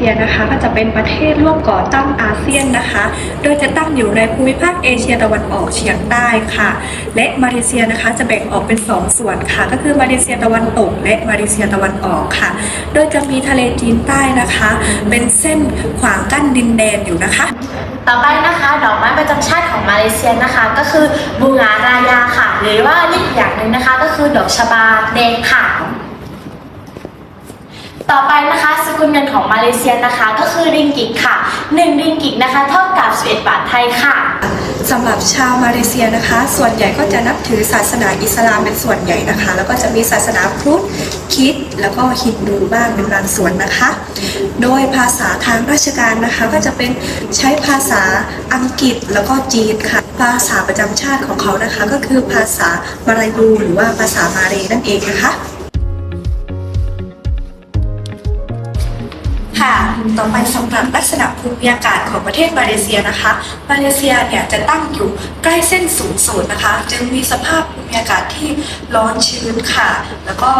ซียนะคะ ก็จะเป็นประเทศร่วมก่อตั้งอาเซียนนะคะ โดยจะตั้งอยู่ในภูมิภาคเอเชียตะวันออกเฉียงใต้ค่ะ และมาเลเซียนะคะจะแบ่งออกเป็น 2 ส่วนค่ะ ก็คือมาเลเซียตะวันตก และมาเลเซียตะวันออกค่ะ โดยจะมีทะเลจีนใต้นะคะ เป็นเส้นขวางกั้นดินแดนอยู่นะคะต่อไปนะคะดอกไม้ประจำชาติของมาเลเซียนะคะ ก็คือบูงารายาค่ะ หรือว่าเรียกอีกอย่างหนึ่งนะคะ ก็คือดอกชบาแดงค่ะ ต่อไปนะคะสกุลเงินของมาเลเซียนะคะ ก็คือริงกิตค่ะ 1 ริงกิตนะคะ เท่ากับ 11 บาทไทยค่ะสำหรับชาวมาเลเซียนะคะ ส่วนใหญ่ก็จะนับถือศาสนาอิสลามเป็นส่วนใหญ่นะคะ แล้วก็จะมีศาสนาพุทธคิดแล้วก็ฮินดูบ้างเป็นบางส่วนนะคะ โดยภาษาทางราชการนะคะก็จะเป็นใช้ภาษาอังกฤษแล้วก็จีนค่ะ ภาษาประจำชาติของเขานะคะ ก็คือภาษามาลายูหรือว่าภาษามาเลนั่นเองนะคะ ต่อไปสำหรับลักษณะภูมิอากาศของประเทศมาเลเซียนะคะ มาเลเซียเนี่ยจะตั้งอยู่ใกล้เส้นศูนย์สูตรนะคะ จึงมีสภาพภูมิอากาศที่ร้อนชื้นค่ะ แล้วก็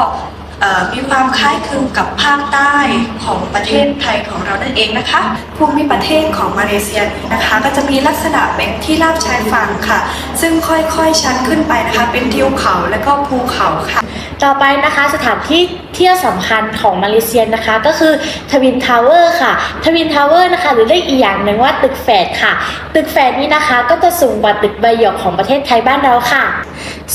มีความคล้ายคลึงกับภาคใต้ของประเทศไทยของเรานั่นเองนะคะ ภูมิประเทศของมาเลเซียนี้นะคะ ก็จะมีลักษณะเป็นที่ราบชายฝั่งค่ะ ซึ่งค่อยๆชันขึ้นไปนะคะ เป็นทิวเขาและก็ภูเขาค่ะ ต่อไปนะคะสถานที่เที่ยวสำคัญของมาเลเซียนะคะ ก็คือทวินทาวเวอร์ค่ะทวินทาวเวอร์นะคะหรือเรียกอีกอย่างหนึ่งว่าตึกแฝดค่ะ ตึกแฝดนี้นะคะก็จะสูงกว่าตึกใบหยกของประเทศไทยบ้านเราค่ะ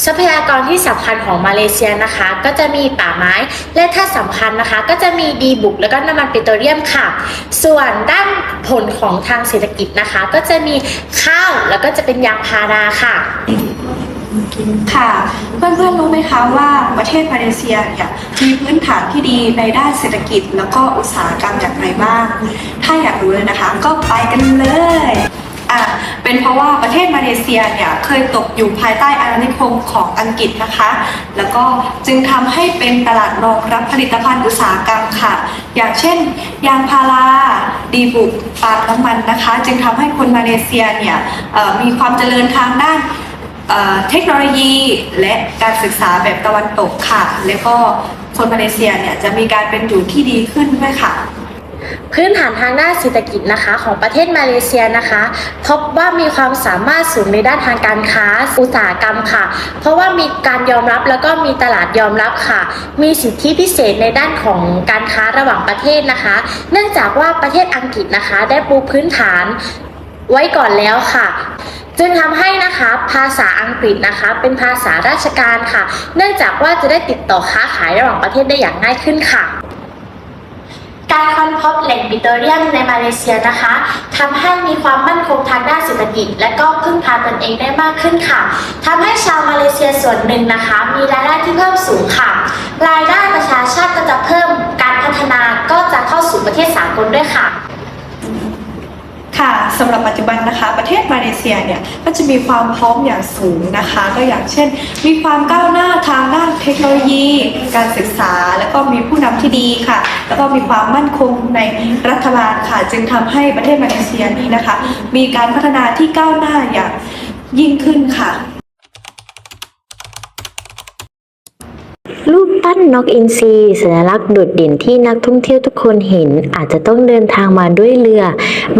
ทรัพยากรที่สำคัญของมาเลเซียนะคะ ก็จะมีป่าไม้ และถ้าสำคัญนะคะ ก็จะมีดีบุก แล้วก็น้ำมันปิโตรเลียมค่ะ ส่วนด้านผลของทางเศรษฐกิจนะคะ ก็จะมีข้าวแล้วก็จะเป็นยางพาราค่ะค่ะ เพื่อนๆรู้ไหมคะว่าประเทศมาเลเซียเนี่ยมีพื้นฐานที่ดีในด้านเศรษฐกิจ แล้วก็อุตสาหกรรมอย่างไรบ้าง ถ้าอยากรู้เลยนะคะ ก็ไปกันเลย อะเป็นเพราะว่าประเทศมาเลเซียเนี่ยเคยตกอยู่ภายใต้อาณานิคมของอังกฤษนะคะ แล้วก็จึงทำให้เป็นตลาดรองรับผลิตภัณฑ์อุตสาหกรรมค่ะ อย่างเช่น ยางพาราดีบุกปาล์มน้ำมันนะคะ จึงทำให้คนมาเลเซียเนี่ยมีความเจริญทางด้านเอ่อเทคโนโลยีและการศึกษาแบบตะวันตกค่ะ แล้วก็คนมาเลเซียเนี่ยจะมีการเป็นอยู่ที่ดีขึ้นด้วยค่ะ พื้นฐานทางด้านเศรษฐกิจนะคะ ของประเทศมาเลเซียนะคะ พบว่ามีความสามารถสูงในด้านทางการค้าอุตสาหกรรมค่ะ เพราะว่ามีการยอมรับแล้วก็มีตลาดยอมรับค่ะ มีสิทธิพิเศษในด้านของการค้าระหว่างประเทศนะคะ เนื่องจากว่าประเทศอังกฤษนะคะ ได้ปูพื้นฐานไว้ก่อนแล้วค่ะจึงทำให้นะคะภาษาอังกฤษนะคะ เป็นภาษาราชการค่ะ เนื่องจากว่าจะได้ติดต่อค้าขายระหว่างประเทศได้อย่างง่ายขึ้นค่ะ การค้นพบแหล่งปิโตรเลียมในมาเลเซียนะคะทำให้มีความมั่นคงทางด้านเศรษฐกิจ และก็พึ่งพาตนเองได้มากขึ้นค่ะทำให้ชาวมาเลเซียส่วนหนึ่งนะคะ มีรายได้ที่เพิ่มสูงค่ะ รายได้ประชาชาติก็จะเพิ่มการพัฒนาก็จะเข้าสู่ประเทศสากลด้วยค่ะ ค่ะสำหรับปัจจุบันนะคะประเทศมาเลเซียเนี่ยก็จะมีความพร้อมอย่างสูงนะคะ ก็อย่างเช่น มีความก้าวหน้าทางด้านเทคโนโลยี การศึกษา แล้วก็มีผู้นำที่ดีค่ะ แล้วก็มีความมั่นคงในรัฐบาลค่ะ จึงทำให้ประเทศมาเลเซียนี้นะคะ มีการพัฒนาที่ก้าวหน้าอย่างยิ่งขึ้นค่ะ รูปปั้นนกอินทรีสัญลักษณ์โดดเด่นที่นักท่องเที่ยวทุกคนเห็น อาจจะต้องเดินทางมาด้วยเรือ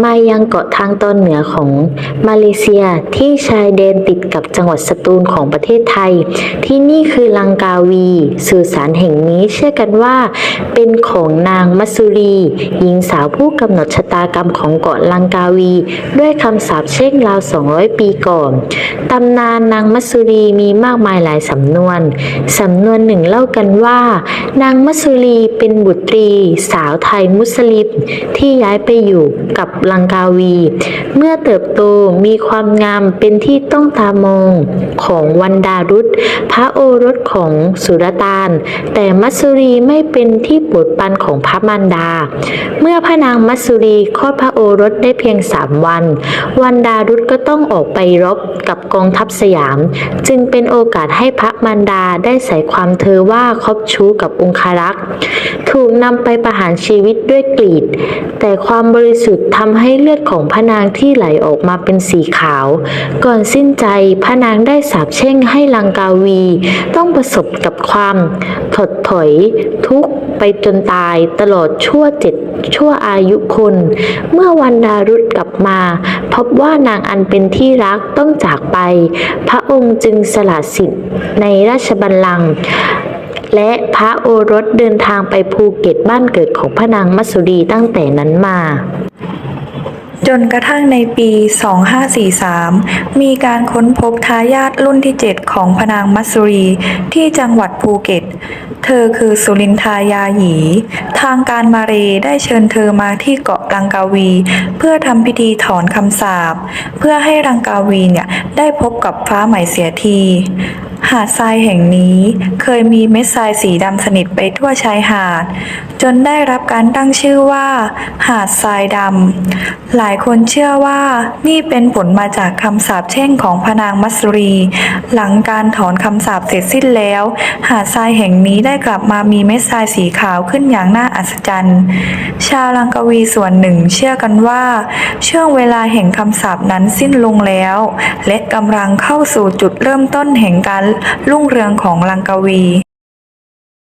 มายังเกาะทางตอนเหนือของมาเลเซียที่ชายแดนติดกับจังหวัดสตูลของประเทศไทย ที่นี่คือลังกาวี สื่อสารแห่งนี้เชื่อกันว่า เป็นของนางมัสุรี หญิงสาวผู้กำหนดชะตากรรมของเกาะลังกาวี ด้วยคำสาปเช่งราว 200 ปีก่อนตำนานนางมัสุรีมีมากมายหลายสำนวนสำนวนหนึ่งเล่าล่ากันว่า นางมัสสุรีเป็นบุตรี สาวไทยมุสลิมที่ย้ายไปอยู่กับลังกาวี เมื่อเติบโตมีความงามเป็นที่ต้องตามองของวันดารุษพระโอรสของสุรตาน แต่มัสสุรีไม่เป็นที่โปรดปรานของพระมารดา เมื่อพระนางมัสสุรีคลอดพระโอรสได้เพียงสามวัน วันดารุษก็ต้องออกไปรบกับกองทัพสยาม จึงเป็นโอกาสให้พระมารดาได้ใส่ความเธอว่าคบชู้กับองคารักษ์ ถูกนำไปประหารชีวิตด้วยกรีด แต่ความบริสุทธิ์ทำให้เลือดของพระนางที่ไหลออกมาเป็นสีขาว ก่อนสิ้นใจพระนางได้สาปแช่งให้ลังกาวี ต้องประสบกับความถดถอยทุกข์ไปจนตายตลอดชั่วเจ็ดชั่วอายุคน เมื่อวันดารุษกลับมา พบว่านางอันเป็นที่รักต้องจากไป พระองค์จึงสละสิทธิ์ในราชบัลลังก์ และพระโอรสเดินทางไปภูเก็ตบ้านเกิดของพระนางมัสสุรีตั้งแต่นั้นมา จนกระทั่งในปี 2543 มีการค้นพบทายาทรุ่นที่ 7 ของพระนางมัสสุรีที่จังหวัดภูเก็ต เธอคือสุรินทายาหยี ทางการมาเลได้เชิญเธอมาที่เกาะลังกาวี เพื่อทำพิธีถอนคำสาปเพื่อให้ลังกาวีเนี่ยได้พบกับฟ้าใหม่เสียทีหาดทรายแห่งนี้เคยมีเม็ดทรายสีดำสนิทไปทั่วชายหาด จนได้รับการตั้งชื่อว่า หาดทรายดำหลายคนเชื่อว่านี่เป็นผลมาจากคำสาปแช่งของพนางมัสรี หลังการถอนคำสาปเสร็จสิ้นแล้ว หาดทรายแห่งนี้ได้กลับมามีเม็ดทรายสีขาวขึ้นอย่างน่าอัศจรรย์ ชาวลังกาวีส่วนหนึ่งเชื่อกันว่า ช่วงเวลาแห่งคำสาปนั้นสิ้นลงแล้ว และกำลังเข้าสู่จุดเริ่มต้นแห่งการรุ่งเรืองของลังกวี